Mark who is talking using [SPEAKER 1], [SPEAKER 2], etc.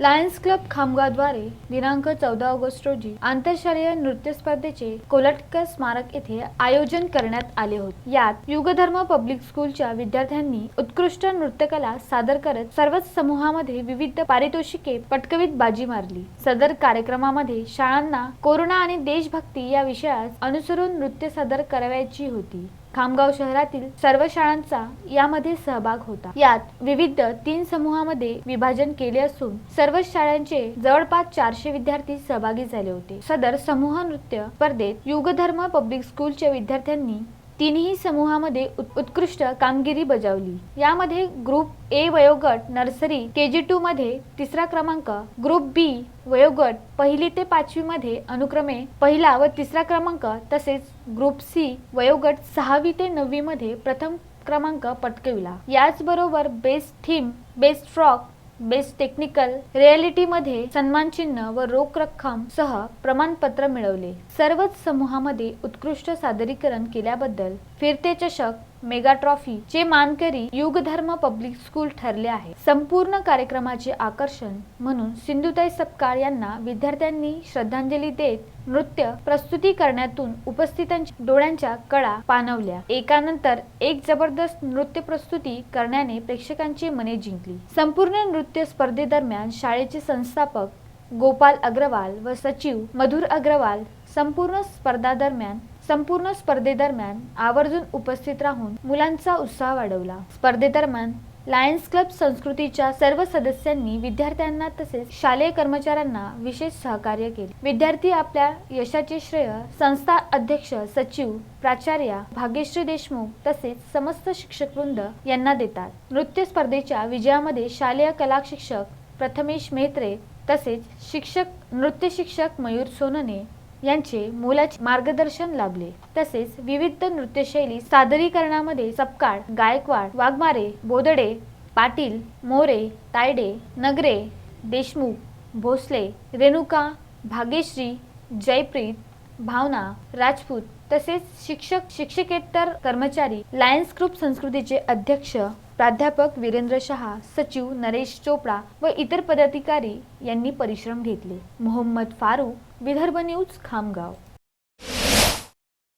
[SPEAKER 1] Lions club खामगावद्वारे दिनांक चौदा August रोजी आंतरशालेय नृत्य स्पर्धेचे कोलटकर स्मारक येथे आयोजन करण्यात आले होते. यात युगधर्म पब्लिक स्कूलच्या विद्यार्थ्यांनी उत्कृष्ट नृत्यकला सादर करत सर्वच समूहामध्ये विविध पारितोषिके पटकवीत बाजी मारली. सदर कार्यक्रमामध्ये शाळांना कोरोना आणि देशभक्ती या विषयास अनुसरून नृत्य सादर करावयाची होती. खामगाव शहरातील सर्व शाळांचा यामध्ये सहभाग होता. यात विविध तीन समूहामध्ये विभाजन केले असून सर्व शाळांचे जवळपास चारशे विद्यार्थी सहभागी झाले होते. सदर समूह नृत्य स्पर्धेत युगधर्म पब्लिक स्कूलच्या विद्यार्थ्यांनी तिन्ही समूहामध्ये उत्कृष्ट कामगिरी बजावली. यामध्ये ग्रुप ए वयोगट नर्सरी के जी टू मध्ये तिसरा क्रमांक ग्रुप बी वयोगट पहिली ते पाचवी मध्ये अनुक्रमे पहिला व तिसरा क्रमांक तसेच ग्रुप सी वयोगट सहावी ते नववी मध्ये प्रथम क्रमांक पटकविला. याचबरोबर best theme best frock best technical reality मध्ये सन्मान चिन्ह व रोख रक्कम सह प्रमाणपत्र मिळवले. सर्वच समूहामध्ये उत्कृष्ट सादरीकरण केल्याबद्दल फिरते चषक मेगा ट्रॉफी चे मानकरी युगधर्म पब्लिक स्कूल ठरले आहे. संपूर्ण कार्यक्रमाचे आकर्षण म्हणून सिंधुताई सपकाळ यांना विद्यार्थ्यांनी श्रद्धांजली देत नृत्य प्रस्तुती करण्यातून उपस्थितांच्या डोळ्यांच्या कळा पाणवल्या एकानंतर एक जबरदस्त नृत्य प्रस्तुती करण्याने प्रेक्षकांची मने जिंकली. संपूर्ण नृत्य स्पर्धेदरम्यान शाळेचे संस्थापक गोपाल अग्रवाल व सचिव मधुर अग्रवाल संपूर्ण स्पर्धादरम्यान संपूर्ण स्पर्धेदरम्यान आवर्जून उपस्थित राहून मुलांचा उत्साह वाढवला. स्पर्धेदरम्यान लायन्स क्लब संस्कृतीच्या सर्व सदस्यांनी विद्यार्थ्यांना तसेच शालेय कर्मचाऱ्यांना विशेष सहकार्य केले. विद्यार्थी आपल्या यशाचे श्रेय संस्था अध्यक्ष सचिव प्राचार्या भाग्यश्री देशमुख तसेच समस्त शिक्षकवृंद यांना देतात. नृत्य स्पर्धेच्या विजयामध्ये शालेय कला शिक्षक प्रथमेश मेहत्रे तसेच शिक्षक नृत्य शिक्षक मयूर सोनने यांचे मोलाचे मार्गदर्शन लाभले. तसेच विविध नृत्यशैली सादरीकरणामध्ये सपकाळ गायकवाड वाघमारे बोदडे पाटील मोरे तायडे नगरे देशमुख भोसले रेणुका भाग्यश्री जयप्रीत भावना राजपूत तसेच शिक्षक शिक्षकेतर कर्मचारी लायन्स ग्रुप संस्कृतीचे अध्यक्ष प्राध्यापक वीरेंद्र शहा सचिव नरेश चोपडा व इतर पदाधिकारी यांनी परिश्रम घेतले. मोहम्मद फारूक विदर्भ न्यूज खामगाव.